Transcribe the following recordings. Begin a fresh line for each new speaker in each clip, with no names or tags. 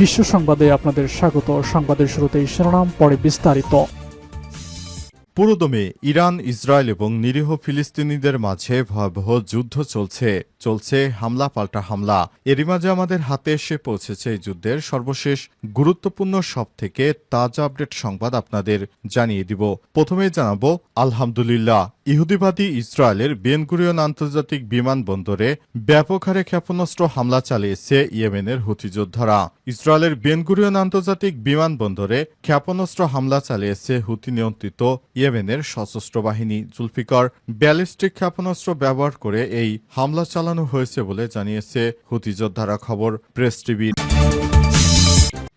বিশ্ব সংবাদে আপনাদের স্বাগত। সংবাদের শুরুতেই শিরোনাম, পরে বিস্তারিত।
পুরোদমে ইরান, ইসরায়েল এবং নিরীহ ফিলিস্তিনিদের মাঝে ভয়াবহ যুদ্ধ চলছে। চলছে হামলা পাল্টা হামলা। এরই মাঝে আমাদের হাতে এসে পৌঁছেছে এই যুদ্ধের সর্বশেষ গুরুত্বপূর্ণ সব থেকে তাজা আপডেট সংবাদ আপনাদের জানিয়ে দিব। প্রথমে জানাব, আলহামদুলিল্লাহ ইহুদিবাদী ইসরায়েলের বেনগুরিয়ন আন্তর্জাতিক বিমানবন্দরে ব্যাপক হারে ক্ষেপণাস্ত্র হামলা চালিয়েছে ইয়েমেনের হুতি যোদ্ধারা। ইসরায়েলের বেনগুরিয়ন আন্তর্জাতিক বিমানবন্দরে ক্ষেপণাস্ত্র হামলা চালিয়েছে হুতি নিয়ন্ত্রিত ইয়েমেনের সশস্ত্র বাহিনী। জুলফিকার ব্যালিস্টিক ক্ষেপণাস্ত্র ব্যবহার করে এই হামলা চালানো হয়েছে বলে জানিয়েছে হুতি যোদ্ধারা। খবর প্রেস টিভির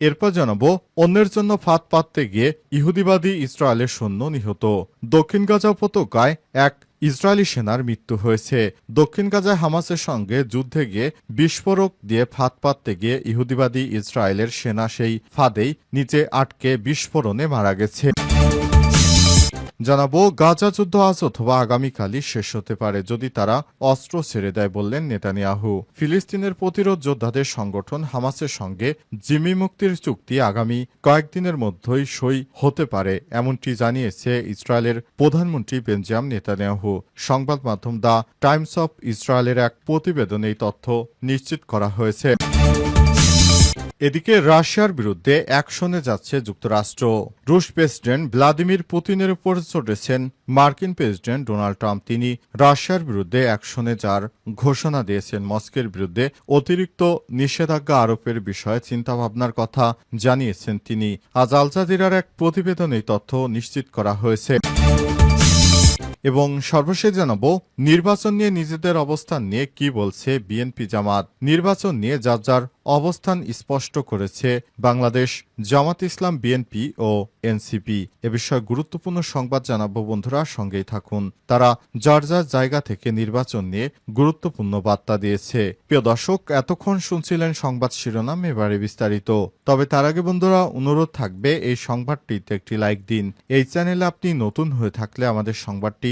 এরপর জানাব, অন্যের জন্য ফাঁদ পাততে গিয়ে ইহুদিবাদী ইসরায়েলের সৈন্য নিহত। দক্ষিণ গাজা উপত্যকায় এক ইসরায়েলি সেনার মৃত্যু হয়েছে। দক্ষিণ গাজায় হামাসের সঙ্গে যুদ্ধে গিয়ে বিস্ফোরক দিয়ে ফাঁদ পাততে গিয়ে ইহুদিবাদী ইসরায়েলের সেনা সেই ফাঁদেই নিচে আটকে বিস্ফোরণে মারা গেছে। জানাব, গাজা যুদ্ধ আজ অথবা আগামীকালই শেষ হতে পারে যদি তারা অস্ত্র ছেড়ে দেয় বললেন নেতানিয়াহু। ফিলিস্তিনের প্রতিরোধ যোদ্ধাদের সংগঠন হামাসের সঙ্গে জিমি মুক্তির চুক্তি আগামী কয়েকদিনের মধ্যেই সই হতে পারে, এমনটি জানিয়েছে ইসরায়েলের প্রধানমন্ত্রী বেঞ্জাম নেতানিয়াহু। সংবাদ মাধ্যম দ্য টাইমস অফ ইসরায়েলের এক প্রতিবেদনে এই তথ্য নিশ্চিত করা হয়েছে। এদিকে রাশিয়ার বিরুদ্ধে অ্যাকশনে যাচ্ছে যুক্তরাষ্ট্র। রুশ প্রেসিডেন্ট ভ্লাদিমির পুতিনের উপর চটেছেন মার্কিন প্রেসিডেন্ট ডোনাল্ড ট্রাম্প। তিনি রাশিয়ার বিরুদ্ধে অ্যাকশনে যার ঘোষণা দিয়েছেন মস্কের বিরুদ্ধে অতিরিক্ত নিষেধাজ্ঞা আরোপের বিষয়ে চিন্তাভাবনার কথা জানিয়েছেন তিনি। আজ আল জাজিরার এক প্রতিবেদনে তথ্য নিশ্চিত করা হয়েছে। এবং সর্বশেষ জানাব, নির্বাচন নিয়ে নিজেদের অবস্থান নিয়ে কি বলছে বিএনপি জামাত? নির্বাচন নিয়ে যার যার অবস্থান স্পষ্ট করেছে বাংলাদেশ জামাত ইসলাম বিএনপি ও এনসিপি এ বিষয়ে গুরুত্বপূর্ণ সংবাদ জানাব বন্ধুরা, সঙ্গেই থাকুন। তারা যার যার জায়গা থেকে নির্বাচন নিয়ে গুরুত্বপূর্ণ বার্তা দিয়েছে। প্রিয় দর্শক, এতক্ষণ শুনছিলেন সংবাদ শিরোনাম, এবারে বিস্তারিত। তবে তার আগে বন্ধুরা, অনুরোধ থাকবে এই সংবাদটিতে একটি লাইক দিন। এই চ্যানেলে আপনি নতুন হয়ে থাকলে আমাদের সংবাদটি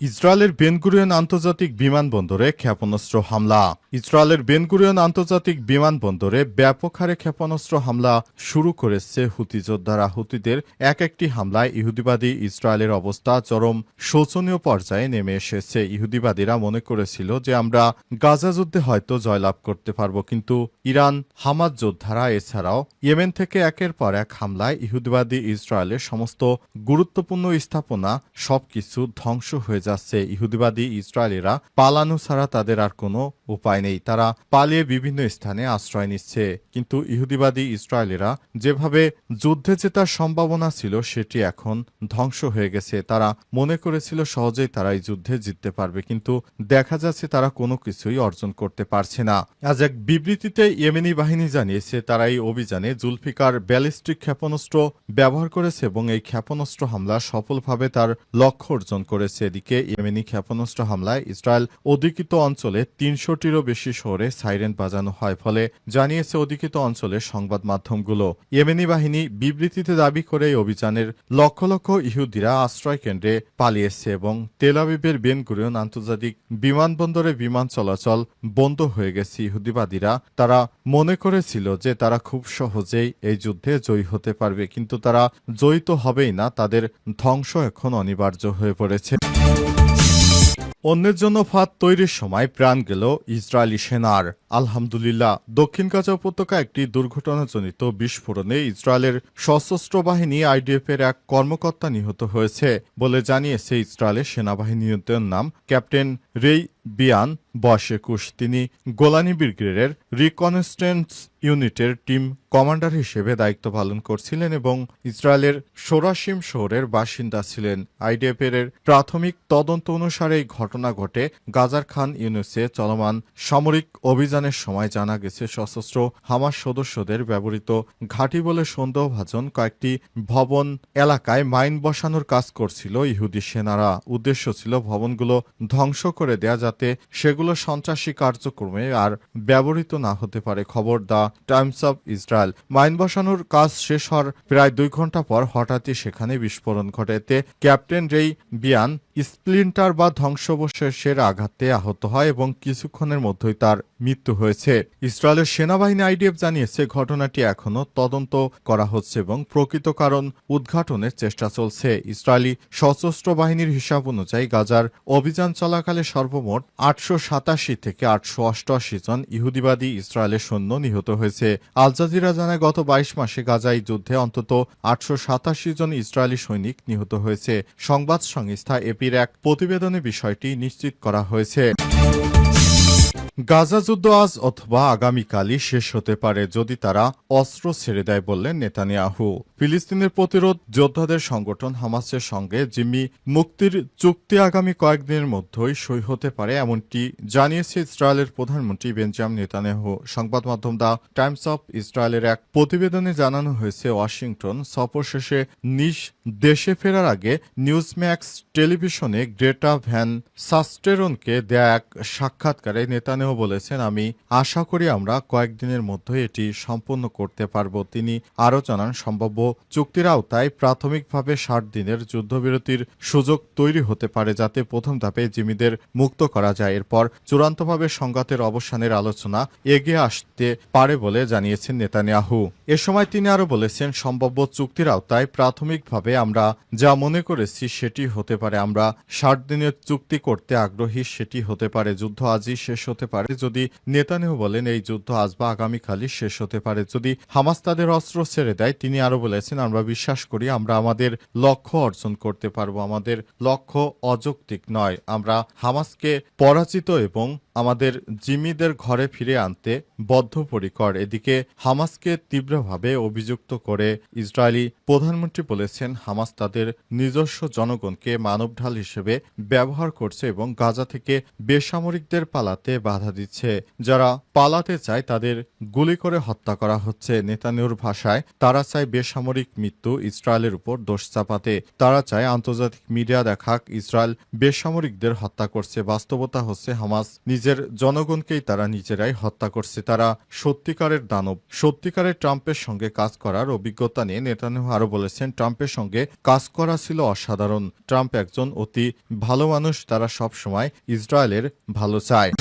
ইসরায়েলের বেনগুরিয়ন আন্তর্জাতিক বিমানবন্দরে ক্ষেপণাস্ত্র হামলা। ইসরায়েলের বেনগুরিয়ন আন্তর্জাতিক বিমানবন্দরে ব্যাপক হারে ক্ষেপণাস্ত্র হামলা শুরু করেছে হুতি যোদ্ধারা। হুতিদের এক একটি হামলায় ইহুদিবাদী ইসরায়েলের অবস্থা চরম শোচনীয় পর্যায়ে নেমে এসেছে। ইহুদিবাদীরা মনে করেছিল যে আমরা গাজা যুদ্ধে হয়তো জয়লাভ করতে পারব, কিন্তু ইরান হামাদ যোদ্ধারা এছাড়াও ইয়েমেন থেকে একের পর এক হামলায় ইহুদিবাদী ইসরায়েলের সমস্ত গুরুত্বপূর্ণ স্থাপনা সবকিছু ধ্বংস হয়ে যাচ্ছে ইহুদিবাদী ইসরায়েলিরা, পালানো ছাড়া তাদের আর কোনো উপায় নেই। তারা পালিয়ে বিভিন্ন স্থানে আশ্রয় নিচ্ছে। কিন্তু ইহুদিবাদী ইসরায়েলিরা যেভাবে যুদ্ধে জেতার সম্ভাবনা ছিল, সেটি এখন ধ্বংস হয়ে গেছে। তারা মনে করেছিল সহজেই তারা এই যুদ্ধে জিততে পারবে, কিন্তু দেখা যাচ্ছে তারা কোনো কিছুই অর্জন করতে পারছে না। আজ এক বিবৃতিতে ইয়েমেনি বাহিনী জানিয়েছে, তারা এই অভিযানে জুলফিকার ব্যালিস্টিক ক্ষেপণাস্ত্র ব্যবহার করেছে এবং এই ক্ষেপণাস্ত্র হামলা সফলভাবে তার লক্ষ্য অর্জন করেছে। এদিকে ইয়েমেনি ক্ষেপণাস্ত্র হামলায় ইসরায়েল অধিকৃত অঞ্চলে তিনশোটিরও বেশি শহরে সাইরেন বাজানো হয়, ফলে জানিয়েছে অধিকৃত অঞ্চলের সংবাদ মাধ্যমগুলো। ইয়েমেনি বাহিনী বিবৃতিতে দাবি করে এই অভিযানের লক্ষ লক্ষ ইহুদিরা আশ্রয় কেন্দ্রে পালিয়েছে এবং তেলাবিবের বেন গুরিয়ন আন্তর্জাতিক বিমানবন্দরে বিমান চলাচল বন্ধ হয়ে গেছে। ইহুদিবাদীরা তারা মনে করেছিল যে তারা খুব সহজেই এই যুদ্ধে জয়ী হতে পারবে, কিন্তু তারা জয়ী তো হবেই না, তাদের ধ্বংস এখন অনিবার্য হয়ে পড়েছে। অন্যের জন্য ফাঁদ তৈরির সময় প্রাণ গেল ইসরায়েলি সেনার। আলহামদুলিল্লাহ, দক্ষিণ গাজা উপত্যকা একটি দুর্ঘটনাজনিত বিস্ফোরণে ইসরায়েলের সশস্ত্র বাহিনী আইডিএফ এর এক কর্মকর্তা নিহত হয়েছে বলে জানিয়েছে ইসরায়েলের সেনাবাহিনীর নাম ক্যাপ্টেন রেই বিয়ান, বয়স একুশ। তিনি গোলানি ব্রিগেডের রিকনস্টেন্স ইউনিটের টিম কমান্ডার হিসেবে দায়িত্ব পালন করছিলেন এবং ইসরায়েলের সোরাসিম শহরের বাসিন্দা ছিলেন। আইডিএফ এর প্রাথমিক তদন্ত অনুসারে এই ঘটনা ঘটে গাজার খান ইউনুসে চলমান সামরিক অভিযান অভিযানের সময় জানা গেছে, সশস্ত্র হামাস সদস্যদের ব্যবহৃত ঘাঁটি বলে সন্দেহভাজন কয়েকটি ভবন এলাকায় মাইন বসানোর কাজ করছিল ইহুদি সেনারা। উদ্দেশ্য ছিল ভবনগুলো ধ্বংস করে দেয়া যাতে সেগুলো সন্ত্রাসী কার্যক্রমে আর ব্যবহৃত না হতে পারে। খবর the Times of Israel. Mine বসানোর কাজ শেষ হওয়ার প্রায় দুই ঘণ্টা পর হঠাৎই সেখানে বিস্ফোরণ ঘটে। এতে ক্যাপ্টেন রেই বিয়ান স্প্লিন্টার বা ধ্বংসাবশেষের আঘাতে আহত হয় এবং কিছুক্ষণের মধ্যেই তার মৃত্যু হয়েছে। ইসরায়েলের সেনাবাহিনী আইডিএফ জানিয়েছে, ঘটনাটি এখনও তদন্ত করা হচ্ছে এবং প্রকৃত কারণ উদ্ঘাটনের চেষ্টা চলছে। ইসরায়েলি সশস্ত্র বাহিনীর হিসাব অনুযায়ী গাজার অভিযান চলাকালে সর্বমোট আটশো সাতাশি থেকে আটশো অষ্টআশি জন ইহুদিবাদী ইসরায়েলের সৈন্য নিহত হয়েছে। আল জাজিরা জানায়, গত বাইশ মাসে গাজা এই যুদ্ধে অন্তত আটশো সাতাশি জন ইসরায়েলি সৈনিক নিহত হয়েছে। সংবাদ সংস্থা এপির এক প্রতিবেদনে বিষয়টি নিশ্চিত করা হয়েছে। গাজা যুদ্ধ আজ অথবা আগামীকালই শেষ হতে পারে যদি তারা অস্ত্র ছেড়ে দেয় বললেন নেতানিয়াহু। ফিলিস্তিনের প্রতিরোধ যোদ্ধাদের সংগঠন হামাসের সঙ্গে জিম্মি মুক্তির চুক্তি আগামী কয়েকদিনের মধ্যেই সই হতে পারে এমনটি জানিয়েছে ইসরায়েলের প্রধানমন্ত্রী বেঞ্জাম নেতানিয়াহু। সংবাদ মাধ্যম দ্য টাইমস অফ ইসরায়েলের এক প্রতিবেদনে জানানো হয়েছে, ওয়াশিংটন সফর শেষে নিজ দেশে ফেরার আগে নিউজম্যাক্স টেলিভিশনে গ্রেটা ভ্যান সাস্টেরনকে দেয়া এক সাক্ষাৎকারে নেতানেও বলেছেন, আমি আশা করি আমরা কয়েকদিনের মধ্যে এটি সম্পন্ন করতে পারব। তিনি আরও জানান, সম্ভাব্য চুক্তির আওতায় প্রাথমিকভাবে ষাট দিনের যুদ্ধবিরতির সুযোগ তৈরি হতে পারে, যাতে প্রথম ধাপে জিমিদের মুক্ত করা যায়। এরপর চূড়ান্তভাবে সংঘাতের অবসানের আলোচনা এগিয়ে আসতে পারে বলে জানিয়েছেন নেতানিয়াহু। এ সময় তিনি আরও বলেছেন, সম্ভাব্য চুক্তির আওতায় প্রাথমিকভাবে আমরা যা মনে করেছি সেটি হতে পারে। আমরা ষাট দিনের চুক্তি করতে আগ্রহী, সেটি হতে পারে। যুদ্ধ আজই শেষ হতে পারে। যদি নেতানেও বলেন, এই যুদ্ধ আসবা বা আগামীকালই শেষ হতে পারে। যদি হামাস তাদের অস্ত্র ছেড়ে দেয়, তিনি আরও বলেছেন, আমরা বিশ্বাস করি আমরা আমাদের লক্ষ্য অর্জন করতে পারব। আমাদের লক্ষ্য অযৌক্তিক নয়। আমরা হামাসকে পরাজিত এবং আমাদের জিম্মিদের ঘরে ফিরে আনতে বদ্ধপরিকর। এদিকে হামাসকে তীব্রভাবে অভিযুক্ত করে ইসরায়েলি প্রধানমন্ত্রী বলেছেন, হামাস তাদের নিজস্ব জনগণকে মানবঢাল হিসেবে ব্যবহার করছে এবং গাজা থেকে বেসামরিকদের পালাতে বাধা দিচ্ছে। যারা পালাতে চায় তাদের গুলি করে হত্যা করা হচ্ছে। নেতানিয়ুর ভাষায়, তারা চায় বেসামরিক মৃত্যু, ইসরায়েলের উপর দোষ চাপাতে। তারা চায় আন্তর্জাতিক মিডিয়া দেখাক, ইসরায়েল বেসামরিকদের হত্যা করছে। বাস্তবতা হচ্ছে, হামাস নিজের জনগণকেই তারা নিজেরাই হত্যা করছে। তারা সত্যিকারের দানব। সত্যিকারের ট্রাম্পের সঙ্গে কাজ করার অভিজ্ঞতা নিয়ে নেতানিয়াহু আরও বলেছেন, ট্রাম্পের সঙ্গে কাজ করা ছিল অসাধারণ। ট্রাম্প একজন অতি ভালো মানুষ, তারা সবসময় ইসরায়েলের ভালো চায়।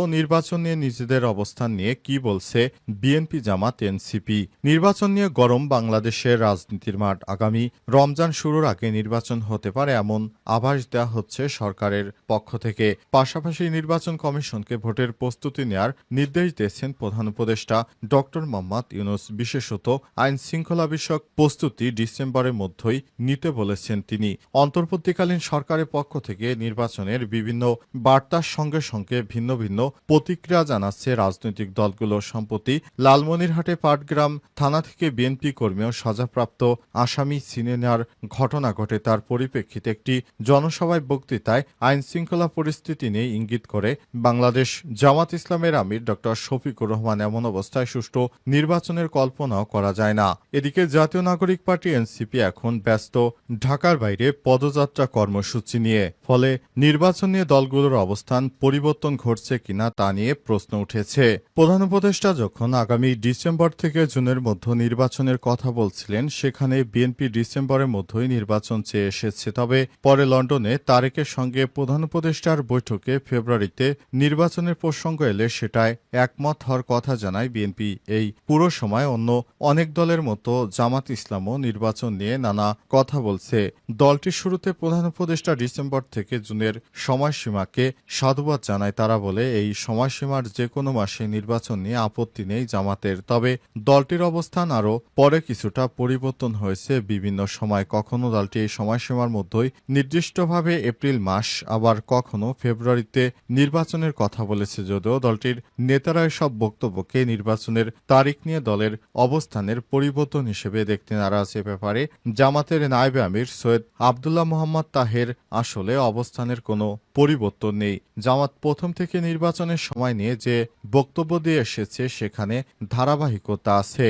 ও নির্বাচন নিয়ে নিজেদের অবস্থান নিয়ে কি বলছে বিএনপি জামাত এনসিপি? নির্বাচন নিয়ে গরম বাংলাদেশের রাজনীতির মাঠ। আগামী রমজান শুরুর আগে নির্বাচন হতে পারে এমন আভাস দেওয়া হচ্ছে সরকারের পক্ষ থেকে। পাশাপাশি নির্বাচন কমিশনকে ভোটের প্রস্তুতি নেয়ার নির্দেশ দিয়েছেন প্রধান উপদেষ্টা ডক্টর মোহাম্মদ ইউনুস। বিশেষত আইন শৃঙ্খলা বিষয়ক প্রস্তুতি ডিসেম্বরের মধ্যেই নিতে বলেছেন তিনি। অন্তর্বর্তীকালীন সরকারের পক্ষ থেকে নির্বাচনের বিভিন্ন বার্তার সঙ্গে সঙ্গে ভিন্ন ভিন্ন প্রতিক্রিয়া জানাচ্ছে রাজনৈতিক দলগুলো সম্প্রতি লালমনিরহাটে পাটগ্রাম থানা থেকে বিএনপি কর্মী ও সাজাপ্রাপ্ত আসামি ছিনে নেওয়ার ঘটনা ঘটে। তার পরিপ্রেক্ষিতে একটি জনসভায় বক্তৃতায় আইন শৃঙ্খলা পরিস্থিতি নিয়ে ইঙ্গিত করে বাংলাদেশ জামাত ইসলামের আমির ড. শফিকুর রহমান এমন অবস্থায় সুষ্ঠু নির্বাচনের কল্পনাও করা যায় না। এদিকে জাতীয় নাগরিক পার্টি এনসিপি এখন ব্যস্ত ঢাকার বাইরে পদযাত্রা কর্মসূচি নিয়ে। ফলে নির্বাচন নিয়ে দলগুলোর অবস্থান পরিবর্তন ঘটছে কিনা তা নিয়ে প্রশ্ন উঠেছে। প্রধান উপদেষ্টা যখন আগামী ডিসেম্বর থেকে জুনের মধ্যে নির্বাচনের কথা বলছিলেন, সেখানে বিএনপি ডিসেম্বরের মধ্যেই নির্বাচন চেয়ে এসেছে। তবে পরে লন্ডনে তারেকের সঙ্গে প্রধান উপদেষ্টার বৈঠকে ফেব্রুয়ারিতে নির্বাচনের প্রসঙ্গ এলে সেটায় একমত হওয়ার কথা জানায় বিএনপি। এই পুরো সময় অন্য অনেক দলের মতো জামাত ইসলামও নির্বাচন নিয়ে নানা কথা বলছে। দলটির শুরুতে প্রধান উপদেষ্টা ডিসেম্বর থেকে জুনের সময়সীমাকে সাধুবাদ জানায় তারা বলে, এই সময়সীমার যে কোনো মাসে নির্বাচন নিয়ে আপত্তি নেই জামাতের। তবে দলটির অবস্থান আরও পরে কিছুটা পরিবর্তন হয়েছে বিভিন্ন সময়। কখনো দলটি এই সময়সীমার মধ্যেই নির্দিষ্টভাবে এপ্রিল মাস, আবার কখনো ফেব্রুয়ারিতে নির্বাচনের কথা বলেছে যদিও দলটির নেতারা এসব বক্তব্যকে নির্বাচনের তারিখ নিয়ে দলের অবস্থানের পরিবর্তন হিসেবে দেখতে নারাজ। এ ব্যাপারে জামাতের নায়েবে আমির সৈয়দ আবদুল্লাহ মোহাম্মদ তাহের আসলে অবস্থানের কোনো পরিবর্তন নেই। জামাত প্রথম থেকে নির্বাচন নির্বাচনের সময় নিয়ে যে বক্তব্য দিয়ে এসেছে সেখানে ধারাবাহিকতা আছে।